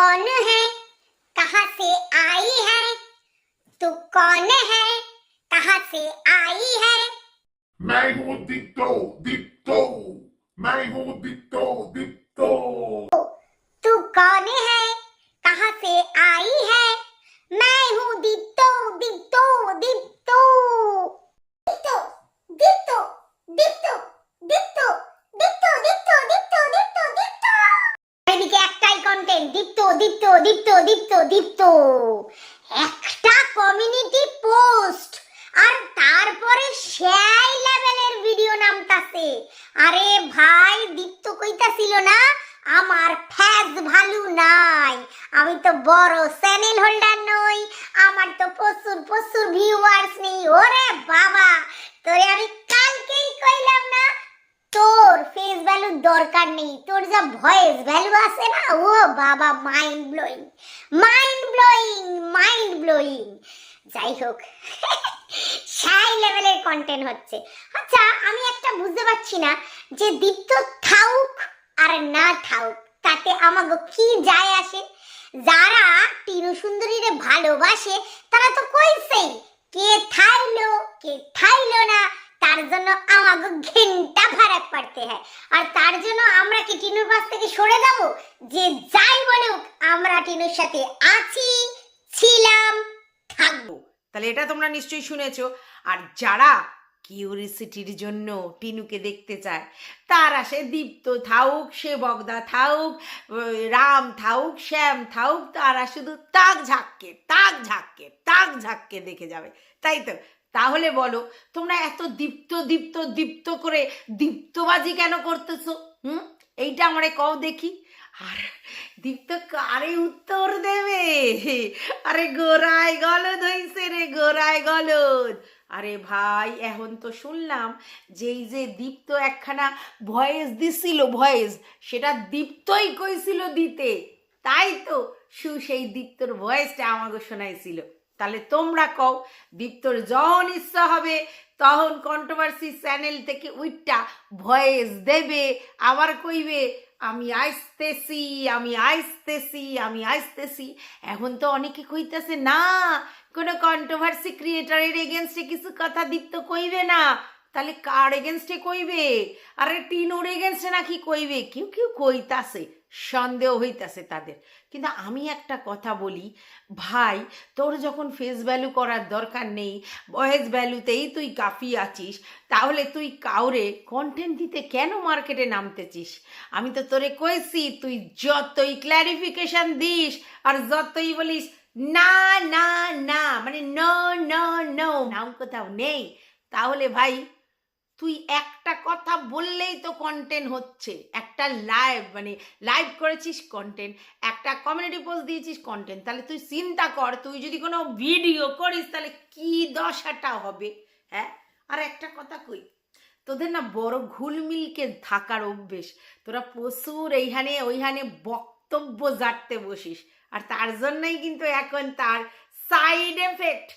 कौन है? कहाँ से आई है? तू कौन है? कहाँ से आई है? मैं हूँ दिप्तो दिप्तो मैं हूँ दिप्तो दिप्तो तू कौन है? कहाँ से आई है? मैं हूँ दीप्तो दीप्तो दीप्तो दीप्तो दीप्तो दीप्तो একটাই দীপ্ত দীপ্ত দীপ্ত দীপ্ত দীপ্ত। একটা কমিউনিটি পোস্ট আর তারপরে সেই লেভেলের ভিডিও নামতাছে। আরে ভাই, দীপ্ত কইতাছিল না, আমার ফ্যাজ ভালো নাই। আমি তো বড় চ্যানেল হোল্ডার নই, আমার তো প্রচুর প্রচুর ভিউয়ার্স নেই। ওরে বাবা, তোরে আমি কালকেই কইলাম না তোর ফেস ভ্যালু দরকার নেই। তোর যা ভয়েস ভ্যালু আছে না, ও বাবা mind blowing mind blowing mind blowing যাই হোক, সাই লেভেলের কন্টেন্ট হচ্ছে। আচ্ছা আমি একটা বুঝতে পারছি না যে দীপ্ত থাউক আর না থাউক, তাতে আমাকে কি যায় আসে? যারা টিনু সুন্দরীরে ভালোবাসে, তারা তো কইছেই, কে থাইলো কে থাইলো না তার জন্য আমাকে ঘেন্টা ফারাক পাড়তে হয়। আর তার জন্য আমরা কি টিনুর পাশ থেকে সরে যাব? যে যাই বলুক, আমরা টিনুর সাথে আছি, ছিলাম, থাকব। তাহলে এটা তোমরা নিশ্চয়ই শুনেছো। আর যারা কিউরিসিটির জন্য টিনুকে দেখতে চায়, তারা সে দীপ্ত থাউক, সে বগদা থাউক, রাম থাউক, শ্যাম থাউক, তারা শুধু তাক ঝাঁককে তাক ঝাঁককে তাক ঝাঁককে দেখে যাবে। তাই তো? তাহলে বলো, তোমরা এত দীপ্ত দীপ্ত দীপ্ত করে দীপ্তবাজি কেন করতেছো? হুম? এইটা আমারে কও দেখি। আর দীপ্ত কারে উত্তর দেবে? আরে গোড়ায় গলদ হইছে রে, গোড়ায় গলদ। আরে ভাই, এখন তো শুনলাম যে এই যে দীপ্ত একখানা ভয়েস দিছিল, ভয়েস, সেটা দীপ্তই কইছিল দিতে। তাই তো সু সেই দীপ্তর ভয়েসটা আমাকে শোনাইছিল। তাহলে তোমরা কও, দীপ্তর যখন ইচ্ছা হবে, তখন কন্ট্রোভার্সি চ্যানেল থেকে উইটটা ভয়েস দেবে, আবার কইবে, আমি আইসতেছি আমি আইসতেছি আমি আইসতেছি। এখন তো অনেকে কইতেছে, না, কোনো কন্ট্রোভার্সি ক্রিয়েটারের এগেনস্টে কিছু কথা দীপ্ত কইবে না। তাহলে কার এগেনস্টে কইবে? আরে টিনুর এগেনস্টে নাকি কইবে? কেউ কেউ কইতাছে, সন্দেহ হইতাছে তাদের। কিন্তু আমি একটা কথা বলি, ভাই, তোর যখন ফেস ভ্যালু করার দরকার নেই ভয়েস ভ্যালুতেই তুই কাফি আছিস, তাহলে তুই কাউরে কন্টেন্ট দিতে কেন মার্কেটে নামতেছিস? আমি তো তোরে কইছি, তুই যতই ক্ল্যারিফিকেশন দিস আর যতই বলিস, না না না মানে নো নো নো নাম কোথাও নেই। তাহলে ভাই তুই একটা কথা বললেই তো কন্টেন্ট হচ্ছে। একটা লাইভ মানে লাইভ করেছিস কন্টেন্ট একটা কমিউনিটি পোস্ট দিয়েছিস কন্টেন্ট তাহলে তুই চিন্তা কর, তুই যদি কোনো ভিডিও করিস, তাহলে কি দশাটা হবে হ্যাঁ? আর একটা কথা কই, তোদের না বড় ঘুলমিলকে থাকার অভ্যেস, তোরা প্রচুর এইখানে ওইখানে বক্তব্য জাটতে বসিস, আর তার জন্যই কিন্তু এখন তার সাইড এফেক্ট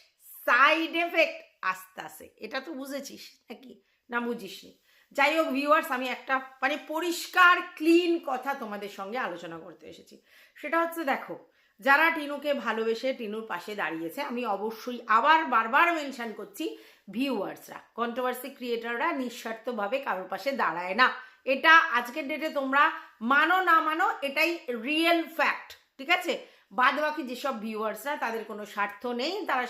সাইড এফেক্ট আসতে আসে এটা তো বুঝেছিস নাকি? না বুঝিসনি। যাই হোক ভিউয়ার্স আমি একটা মানে পরিষ্কার ক্লিন কথা তোমাদের সঙ্গে আলোচনা করতে এসেছি। সেটা হচ্ছে দেখো, যারা টিনুকে ভালোবেসে টিনুর পাশে দাঁড়িয়েছে, আমি অবশ্যই আবার বারবার মেনশন করছি ভিউয়ার্সরা কন্ট্রোভার্সি ক্রিয়েটাররা নিঃস্বার্থভাবে কারোর পাশে দাঁড়ায় না। এটা আজকের ডেটে তোমরা মানো না মানো, এটাই রিয়েল ফ্যাক্ট ঠিক আছে? বাদ বাকি যেসব ভিউয়ার্সরা তাদের কোনো স্বার্থ নেই, তারা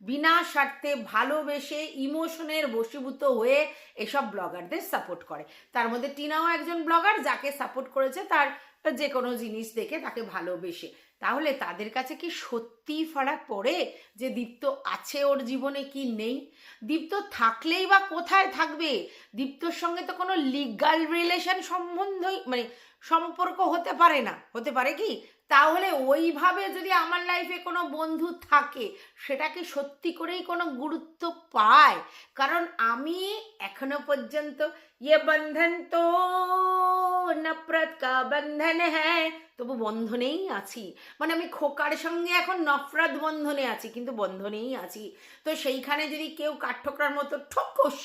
বিনা স্বার্থে ভালোবেসে ইমোশনের বশীভূত হয়ে এসব ব্লগারদের সাপোর্ট করে। তার মধ্যে টিনাও একজন ব্লগার যাকে সাপোর্ট করেছে তার যে কোনো জিনিস দেখে তাকে ভালোবেসে। তাহলে তাদের কাছে কি সত্যিই ফারাক পড়ে যে দীপ্ত আছে ওর জীবনে কি নেই? দীপ্ত থাকলেই বা কোথায় থাকবে? দীপ্তর সঙ্গে তো কোনো লিগাল রিলেশন সম্বন্ধই মানে সম্পর্ক হতে পারে না। হতে পারে কি? তাহলে ওইভাবে যদি আমার লাইফে কোনো বন্ধু থাকে সেটা কি সত্যি করেই কোনো গুরুত্ব পায়? কারণ আমি এখনও পর্যন্ত ইয়ে বন্ধন তো নফরত কা বন্ধন হ্যাঁ তবু বন্ধনেই আছি। মানে আমি খোকার সঙ্গে এখন নফরত বন্ধনে আছি, কিন্তু বন্ধনেই আছি। তো সেইখানে যদি কেউ কাঠঠোকরার মতো ঠকুস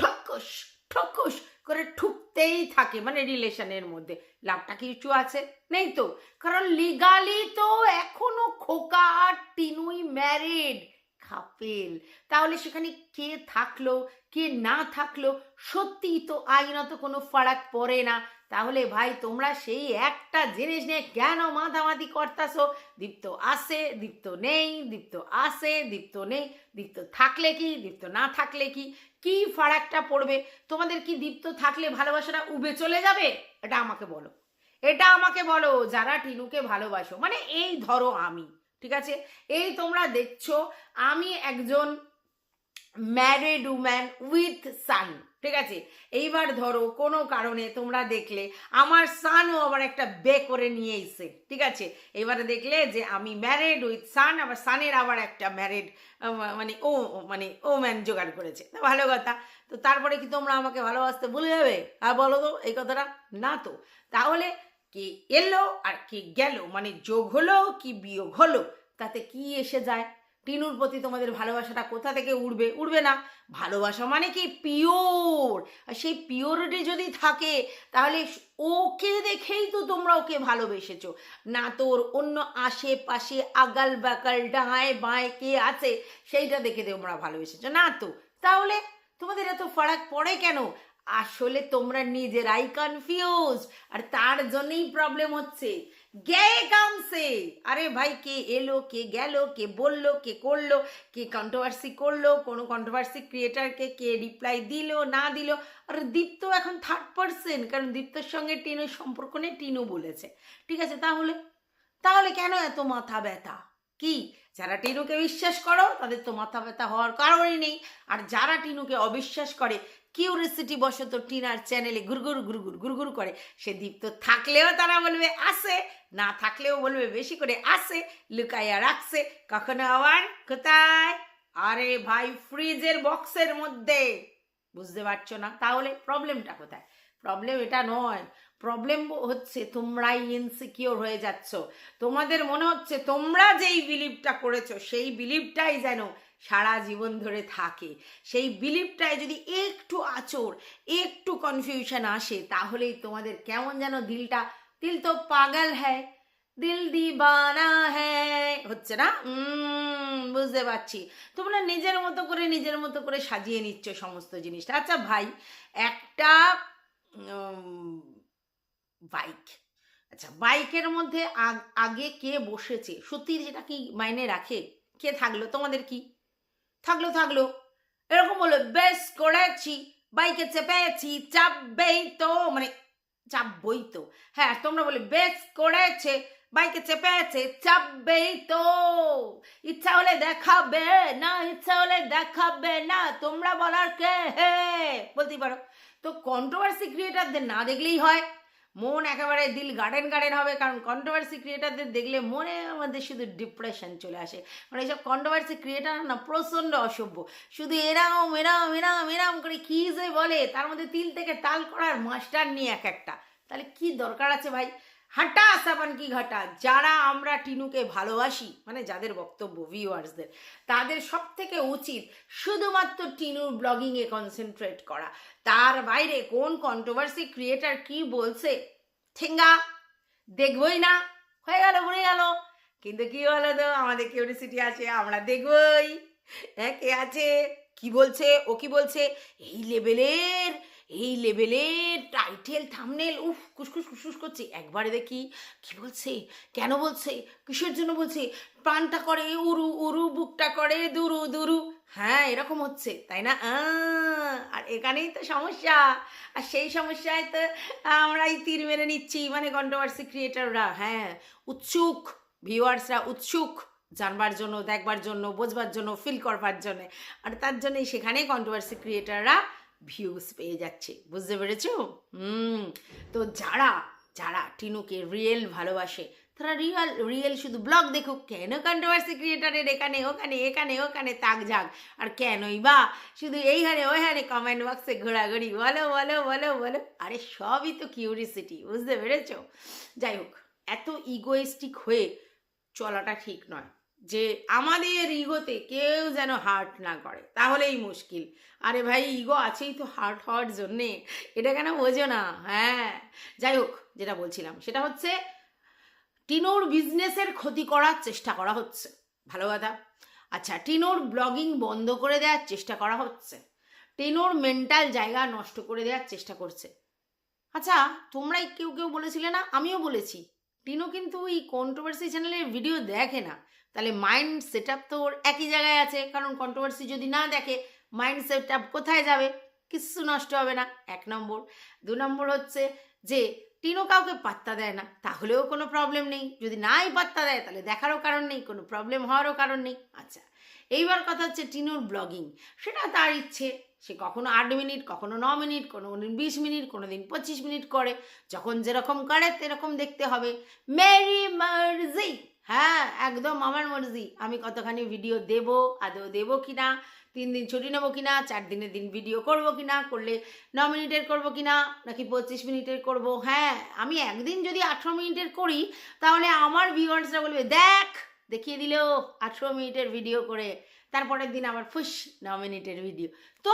ঠকুস ঠকুস করে ঠুকতেই থাকে মানে রিলেশনের মধ্যে। লাভটা কিছু আছে, নেই তো? কারণ লিগালি তো এখনও খোকা আর টিনুই ম্যারিড খাপেল তাহলে সেখানে কে থাকল, কে না থাকল, সত্যিই তো আইনত কোনো ফারাক পড়ে না। তাহলে ভাই তোমরা সেই একটা জিনিস নিয়ে কেন মাথামাতি করতাছো? দীপ্ত আসে দীপ্ত নেই, দীপ্ত আসে দীপ্ত নেই, দীপ্ত থাকলে কি, দীপ্ত না থাকলে কি? কি ফারাকটা পড়বে? তোমাদের কি দীপ্ত থাকলে ভালোবাসাটা উবে চলে যাবে? এটা আমাকে বলো। এটা আমাকে বলো, যারা টিনুকে ভালোবাসো মানে এই ধরো আমি, ঠিক আছে? এই তোমরা দেখছ, আমি একজন ম্যারিড উম্যান উইথ সান ঠিক আছে? এইবার ধরো কোনো কারণে তোমরা দেখলে আমার সানও আবার একটা বে করে নিয়ে এসে ঠিক আছে? এবারে দেখলে যে আমি ম্যারেড উইথ সান আবার সানের আবার একটা ম্যারেড মানে ও মানে ও ম্যান জোগাড় করেছে। তা ভালো কথা। তো তারপরে কি তোমরা আমাকে ভালোবাসতে ভুলে যাবে? আর বলো তো এই কথাটা। না তো। তাহলে কি এলো আর কি গেল? মানে যোগ হলো কি বিয়োগ হলো? তাতে কি এসে যায়? টিনুর প্রতি তোমাদের ভালোবাসাটা কোথা থেকে উঠবে উঠবে না। ভালোবাসা মানে কি? পিওর আর সেই পিওরিটি যদি থাকে, তাহলে ওকে দেখেই তো তোমরা ওকে ভালোবেসেছ। না তোর অন্য আশেপাশে আগাল বাকাল ডাঁয় বাঁয় কে আছে, সেইটা দেখে তোমরা ভালোবেসেছো। না তো? তাহলে তোমাদের এত ফারাক পড়ে কেন? আসলে তোমরা নিজেরাই কনফিউজ আর তার জন্যই প্রবলেম হচ্ছে। গে কামসে আরে ভাই কে এলো কে গেল কে বলল কে করল কে কন্ট্রোভার্সি করল কোনো কন্ট্রোভার্সি ক্রিয়েটারকে কে রিপ্লাই দিল না দিল। আর দীপ্ত এখন থার্ড পার্সন কারণ দীপ্তর সঙ্গে টিনুর সম্পর্ক নেই টিনু বলেছে। ঠিক আছে, তাহলে? তাহলে কেন এত মাথা ব্যথা? কি? যারা টিনুকে বিশ্বাস করো, তাদের তো মাথা ব্যথা হওয়ার কারণই নেই। আর যারা টিনুকে অবিশ্বাস করে কিউরিসিটি বশত টিনার চ্যানেলে গুরগুর গুরগুর গুরগুর করে। সে দীপ্ত থাকলেও তারা বলবে আসে না থাকলেও বলবে, বেশি করে আসে লুকাইয়া রাখছে। কখনো আবার? কোথায়? আরে ভাই, ফ্রিজের বক্সের মধ্যে। বুঝতে পারছ না? তাহলে প্রবলেমটা কোথায়? প্রবলেম এটা নয়। প্রবলেম হচ্ছে তোমরাই ইনসিকিওর হয়ে যাচ্ছ। তোমাদের মনে হচ্ছে তোমরা যেই বিলিভটা করেছ, সেই বিলিভটাই যেন সারা জীবন ধরে থাকে। সেই বিলিভটায় যদি একটু আচর একটু কনফিউশন আসে, তাহলেই তোমাদের কেমন যেন দিলটা, দিল তো পাগল হ্যায়, দিল দিবানা হ্যায়, হচ্ছে না? বুঝতে পারছি। তোমরা নিজের মতো করে, নিজের মতো করে সাজিয়ে নিচ্ছ সমস্ত জিনিসটা। আচ্ছা ভাই, একটা বাইক আচ্ছা বাইকের মধ্যে আগে কে বসেছে? সত্যি যেটা কি মাইনে রাখে? কে থাকল? তোমাদের কি? থাকল থাকল। এরকম বলে বেশ করেছি, বাইকে চেপেছি, চাপবেই তো মানে চাপবই তো। হ্যাঁ তোমরা বলে, বেশ করেছে, বাইকে চেপেছে, চাপবেই তো। ইচ্ছা হলে দেখাবে না, ইচ্ছা হলে দেখাবে না, তোমরা বলার কে হে? বলতে পারো। তো কন্ট্রোভার্সি ক্রিয়েটারদের না দেখলেই হয়। মন একেবারে দিল গার্ডেন গার্ডেন হবে, কারণ কন্ট্রোভার্সি ক্রিয়েটারদের দেখলে মনে আমাদের শুধু ডিপ্রেশন চলে আসে। মানে এইসব কন্ট্রোভার্সি ক্রিয়েটার না, প্রচণ্ড অসভ্য। শুধু এরাম এরাম এরাম এরাম করে কী যে বলে, তার মধ্যে তিল থেকে তাল করার মাস্টার নিয়ে এক একটা। তাহলে কি দরকার আছে ভাই? হাঁটা সাবান কি ঘাটা? যারা আমরা টিনুকে ভালোবাসি মানে যাদের বক্তব্য ভিউয়ার্সদের তাদের সব থেকে উচিত শুধুমাত্র টিনুর ব্লগিংয়ে কনসেন্ট্রেট করা। তার বাইরে কোন কন্ট্রোভার্সি ক্রিয়েটার কি বলছে, ঠেঙ্গা, দেখবই না। হয়ে গেল ঘুরে গেল। কিন্তু কি বলো তো, আমাদের কিউরিসিটি আছে, আমরা দেখবই। হ্যাঁ কে আছে, কি বলছে, ও কি বলছে, এই লেভেলের এই লেভেলের টাইটেল থামনেল উফ কুসকুস কুসকুস করছে। একবারে দেখি, কি বলছে? কেন বলছে? কিসের জন্য বলছে? প্রাণটা করে উরু উরু, বুকটা করে দুরু দুরু। হ্যাঁ এরকম হচ্ছে, তাই না? আর এখানেই তো সমস্যা। আর সেই সমস্যায় তো আমরাই তীর মেরে নিচ্ছি মানে কন্ট্রোভার্সি ক্রিয়েটাররা হ্যাঁ উৎসুক ভিউয়ার্সরা উৎসুক, জানবার জন্য, দেখবার জন্য, বোঝবার জন্য ফিল করবার জন্য। আর তার জন্যই সেখানেই কন্ট্রোভার্সি ক্রিয়েটাররা ভিউজ পেয়ে যাচ্ছে, বুঝতে পেরেছ? হুম, তো যারা যারা টিনুকে রিয়েল ভালোবাসে, তারা রিয়াল রিয়েল শুধু ব্লগ দেখুক, কেন কন্ট্রোভার্সি ক্রিয়েটারের এখানে, ওখানে এখানে, ওখানে তাক যাক আর কেনই বা? শুধু এইখানে, ওইখানে কমেন্ট বক্সে ঘোরাঘুরি, বলো বলো বলো বলো। আরে সবই তো কিউরিসিটি বুঝতে পেরেছ? যাই হোক, এত ইগোয়েস্টিক হয়ে চলাটা ঠিক নয়। যে আমাদের ইগোতে কেউ যেন হার্ট না করে, তাহলেই মুশকিল। আরে ভাই, ইগো আছেই তো হার্ট হওয়ার জন্যে। এটা কেন বোঝো না? হ্যাঁ। যাই হোক, যেটা বলছিলাম, সেটা হচ্ছে টিনোর বিজনেসের ক্ষতি করার চেষ্টা করা হচ্ছে। ভালো কথা। আচ্ছা টিনোর ব্লগিং বন্ধ করে দেওয়ার চেষ্টা করা হচ্ছে। টিনোর মেন্টাল জায়গা নষ্ট করে দেওয়ার চেষ্টা করছে। আচ্ছা তোমরাই কেউ কেউ বলেছিলে না? আমিও বলেছি। টিনো কিন্তু এই কন্ট্রোভার্সি চ্যানেলের ভিডিও দেখে না। তাহলে মাইন্ড সেট আপ তো ওর একই জায়গায় আছে। কারণ কন্ট্রোভার্সি যদি না দেখে মাইন্ড সেট আপ কোথায় যাবে? কিচ্ছু নষ্ট হবে না। এক নম্বর। দু নম্বর হচ্ছে যে, টিনো কাউকে পাত্তা দেয় না। তাহলেও কোনো প্রবলেম নেই। যদি নাই পাত্তা দেয়, তাহলে দেখারও কারণ নেই, কোনো প্রবলেম হওয়ারও কারণ নেই। আচ্ছা এইবার কথা হচ্ছে টিনোর ব্লগিং সেটা তার ইচ্ছে। সে কখনো আট মিনিট, কখনো ন মিনিট কোনো দিন বিশ মিনিট কোনো দিন পঁচিশ মিনিট করে। যখন যেরকম করে সেরকম দেখতে হবে। মেরি মার্জি হ্যাঁ একদম আমার মর্জি। আমি কতখানি ভিডিও দেব, আদৌ দেবো কি না তিন দিন ছুটি নেব কি না চার দিনের দিন ভিডিও করব কি না করলে ন মিনিটের করব কি না নাকি পঁচিশ মিনিটের করব? হ্যাঁ আমি একদিন যদি আঠেরো মিনিটের করি, তাহলে আমার ভিউয়ার্সরা বলবে, দেখ, দেখিয়ে দিল আঠেরো মিনিটের ভিডিও করে, তারপরের দিন আবার ফুস, ন মিনিটের ভিডিও তো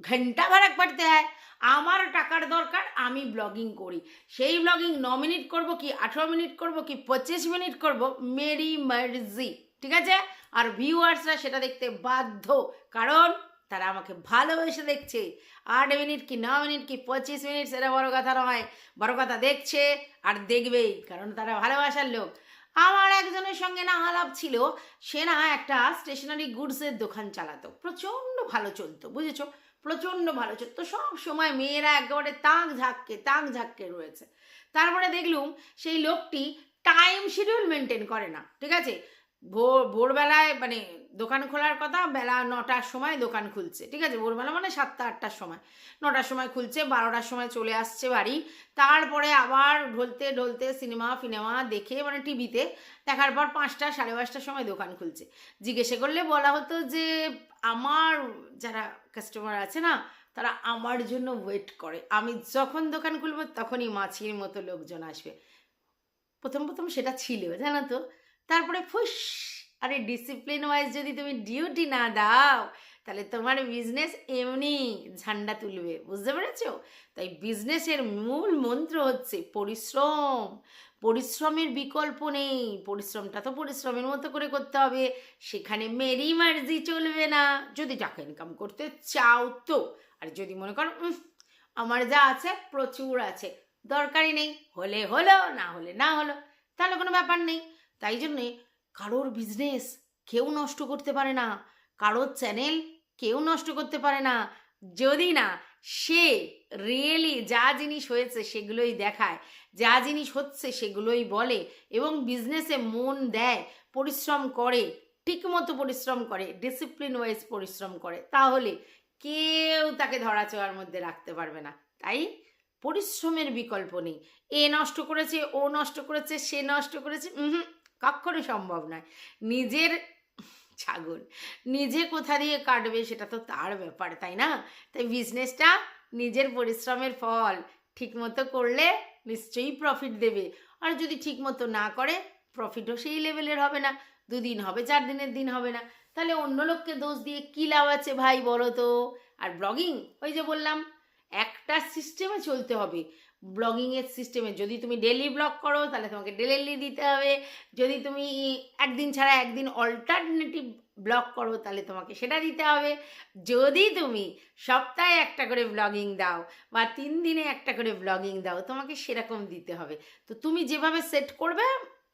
ঘণ্টা ভাড়া পাঠতে হয়। আমার টাকার দরকার, আমি ব্লগিং করি। সেই ব্লগিং ন মিনিট করব কি আঠেরো মিনিট করব কি পঁচিশ মিনিট করব? মেরি মার্জি। ঠিক আছে? আর ভিউয়ার্সরা সেটা দেখতে বাধ্য। কারণ তারা আমাকে ভালোবেসে দেখছে। আট মিনিট কি ন মিনিট কি পঁচিশ মিনিট সেটা বড় কথা নয়। বড় কথা দেখছে আর দেখবেই। কারণ তারা ভালোবাসার লোক। আমার একজনের সঙ্গে না আলাপ ছিল, সে না একটা স্টেশনারি গুডসের দোকান চালাতো। প্রচণ্ড ভালো চলতো, বুঝেছ? প্রচণ্ড ভালো চলতো। সব সময় মেয়েরা একেবারে তাক ঝাঁককে তাক ঝাঁককে রয়েছে। তারপরে দেখলুম সেই লোকটি টাইম শিডিউল মেনটেন করে না, ঠিক আছে? ভোর, ভোরবেলায় মানে দোকান খোলার কথা, বেলা নটার সময় দোকান খুলছে, ঠিক আছে? ভোরবেলা মানে সাতটা, আটটার সময়। নটার সময় খুলছে, বারোটার সময় চলে আসছে বাড়ি। তারপরে আবার ঢলতে ঢলতে সিনেমা, ফিনেমা দেখে মানে টিভিতে দেখার পর পাঁচটা, সাড়ে পাঁচটার সময় দোকান খুলছে। জিজ্ঞেসে করলে বলা হতো যে, আমার যারা কাস্টমার আছে না, তারা আমার জন্য ওয়েট করে। আমি যখন দোকান খুলবো, তখনই মাছির মতো লোকজন আসবে। প্রথম প্রথম সেটা ছিল, জানো তো? তারপরে ফুস আরে ডিসিপ্লিন ওয়াইজ যদি তুমি ডিউটি না দাও, তাহলে তোমার বিজনেস এমনি ঝান্ডা তুলবে, বুঝতে পেরেছ? তাই বিজনেসের মূল মন্ত্র হচ্ছে পরিশ্রম। পরিশ্রমের বিকল্প নেই, পরিশ্রমটা তো পরিশ্রমের মতো করে করতে হবে। সেখানে মেরি মার্জি চলবে না। যদি টাকা ইনকাম করতে চাও তো, আর যদি মনে করো আমার যা আছে প্রচুর আছে, দরকারই নেই, হলে হলো, না হলে না হলো, তাহলে কোনো ব্যাপার নেই। তাই জন্যে কারোর বিজনেস কেউ নষ্ট করতে পারে না, কারোর চ্যানেল কেউ নষ্ট করতে পারে না। যদি না, সে রিয়েলি যা জিনিস হয়েছে সেগুলোই দেখায়, যা জিনিস হচ্ছে সেগুলোই বলে এবং বিজনেসে মন দেয়, পরিশ্রম করে, ঠিকমতো পরিশ্রম করে ডিসিপ্লিন ওয়াইজ পরিশ্রম করে, তাহলে কেউ তাকে ধরাছোঁয়ার মধ্যে রাখতে পারবে না। তাই পরিশ্রমের বিকল্প নেই। এ নষ্ট করেছে, ও নষ্ট করেছে, সে নষ্ট করেছে হুম কখনো সম্ভব নয়। নিজের ছাগল, নিজে কোথা দিয়ে কাটবে সেটা তো তার ব্যাপার, তাই না? তাই বিজনেসটা নিজের পরিশ্রমের ফল, ঠিকমতো করলে নিশ্চয়ই প্রফিট দেবে। আর যদি ঠিকমতো না করে প্রফিটও সেই লেভেলের হবে না। দুদিন হবে, চার দিনের দিন হবে না। তাহলে অন্য লোককে দোষ দিয়ে কী লাভ আছে ভাই বলো তো? আর ব্লগিং ওই যে বললাম একটা সিস্টেমে চলতে হবে। ব্লগিংয়ের সিস্টেমে যদি তুমি ডেলি ব্লগ করো, তাহলে তোমাকে ডেলি দিতে হবে। যদি তুমি একদিন ছাড়া একদিন অল্টারনেটিভ ব্লগ করো, তাহলে তোমাকে সেটা দিতে হবে। যদি তুমি সপ্তাহে একটা করে ব্লগিং দাও বা তিন দিনে একটা করে ব্লগিং দাও, তোমাকে সেরকম দিতে হবে। তো তুমি যেভাবে সেট করবে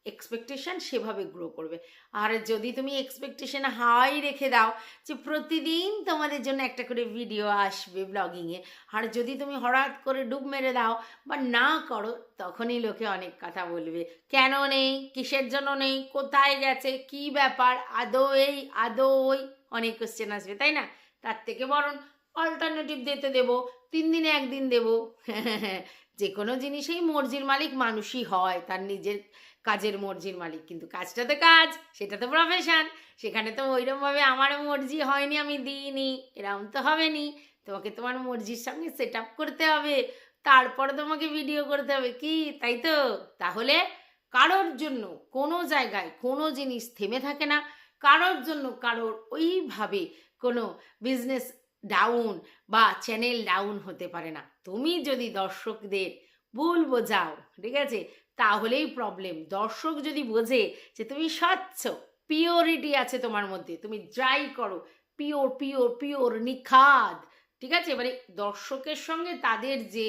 এক্সপেকটেশন সেভাবে গ্রো করবে। আর যদি তুমি এক্সপেকটেশান হাই রেখে দাও যে প্রতিদিন তোমাদের জন্য একটা করে ভিডিও আসবে ব্লগিংয়ে আর যদি তুমি হঠাৎ করে ডুব মেরে দাও বা না করো, তখনই লোকে অনেক কথা বলবে। কেন নেই? কিসের জন্য নেই? কোথায় গেছে? কি ব্যাপার? আদৌ এই, আদৌ ওই? অনেক কোশ্চেন আসবে, তাই না? তার থেকে বরং অল্টারনেটিভ দিতে দেবো, তিন দিনে একদিন দেবো। যে কোনো জিনিসেই মর্জির মালিক মানুষই হয়, তার নিজের কাজের মর্জির মালিক। কিন্তু কাজটা তো কাজ সেটা তো প্রফেশন সেখানে তো ওইরকমভাবে আমার মর্জি হয়নি, আমি দিইনি। এরকম তো হবে নি তোমাকে তোমার মর্জির সঙ্গে সেট আপ করতে হবে। তারপরে তোমাকে ভিডিও করতে হবে। কি? তাই তো? তাহলে কারোর জন্য কোনো জায়গায় কোনো জিনিস থেমে থাকে না। কারোর জন্য কারোর ওইভাবে কোনো বিজনেস ডাউন বা চ্যানেল ডাউন হতে পারে না। তুমি যদি দর্শকদের ভুল বোঝাও, ঠিক আছে? তাহলেই প্রবলেম দর্শক যদি বোঝে যে তুমি স্বচ্ছ পিওরিটি আছে তোমার মধ্যে, তুমি যাই করো পিওর পিওর পিওর নিখাদ, ঠিক আছে? মানে দর্শকের সঙ্গে তাদের যে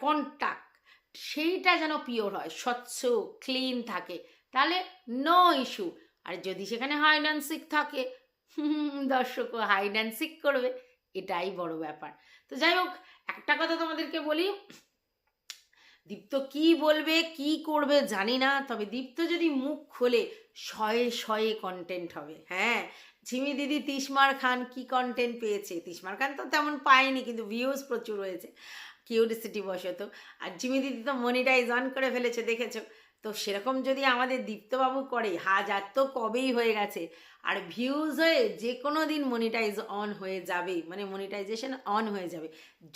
কন্ট্যাক্ট সেইটা যেন পিওর হয়, স্বচ্ছ ক্লিন থাকে, তাহলে নো ইস্যু আর যদি সেখানে হাইড অ্যান্ড সিক থাকে, দর্শকও হাইড অ্যান্ড সিক করবে, এটাই বড় ব্যাপার। তো যাই হোক, একটা কথা তোমাদেরকে বলি দীপ্ত কি বলবে, কি করবে জানি না, তবে দীপ্ত যদি মুখ খোলে, শয়ে শয়ে কন্টেন্ট হবে। হ্যাঁ ঝিমি দিদি তিসমার খান কি কন্টেন্ট পেয়েছে? তিসমার খান তো তেমন পায়নি, কিন্তু ভিউজ প্রচুর হয়েছে কিউরিসিটি বশত আর ঝিমি দিদি তো মনিটাইজ অন করে ফেলেছে, দেখেছ? তো সেরকম যদি আমাদের দীপ্তবাবু করে, হাজার তো কবেই হয়ে গেছে। আর ভিউজ হয়ে যে কোনো দিন মনিটাইজ অন হয়ে যাবে মানে মনিটাইজেশন অন হয়ে যাবে।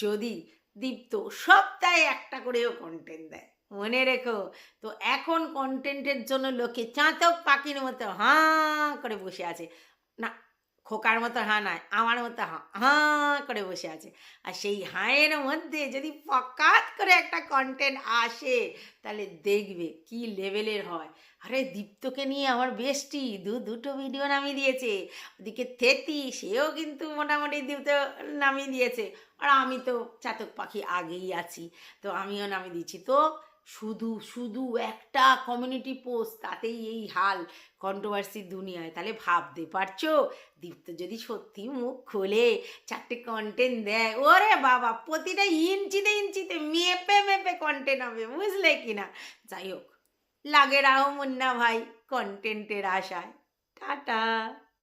যদি দীপ্ত সপ্তাহে একটা করেও কন্টেন্ট দেয়। মনে রেখো, তো এখন কন্টেন্টের জন্য লোকে চাঁচক পাখির মতো হাঁ করে বসে আছে। না খোকার মতো হাঁ নয় আমার মতো হাঁ হাঁ করে বসে আছে। আর সেই হাঁয়ের মধ্যে যদি ফকাত করে একটা কন্টেন্ট আসে, তাহলে দেখবে কি লেভেলের হয়। আরে দীপ্তকে নিয়ে আমার বেস্টি দু, দুটো ভিডিও নামিয়ে দিয়েছে। ওদিকে থেতি, সেও কিন্তু মোটামুটি দীপ্ত নামিয়ে দিয়েছে। আর আমি তো চাতক পাখি আগেই আছি, তো আমিও নামিয়ে দিচ্ছি। তো শুধু শুধু একটা কমিউনিটি পোস্ট তাতেই এই হাল কন্ট্রোভার্সির দুনিয়ায়। তাহলে ভাবতে পারছ? দীপ্ত যদি সত্যি মুখ খোলে, চারটে কন্টেন্ট দেয়, ওরে বাবা, প্রতিটা ইঞ্চিতে ইঞ্চিতে মেপে মেপে কন্টেন্ট হবে, বুঝলে কি না যাই হোক, লাগে রাও মুন্না ভাই কন্টেন্টের আশায়। টাটা।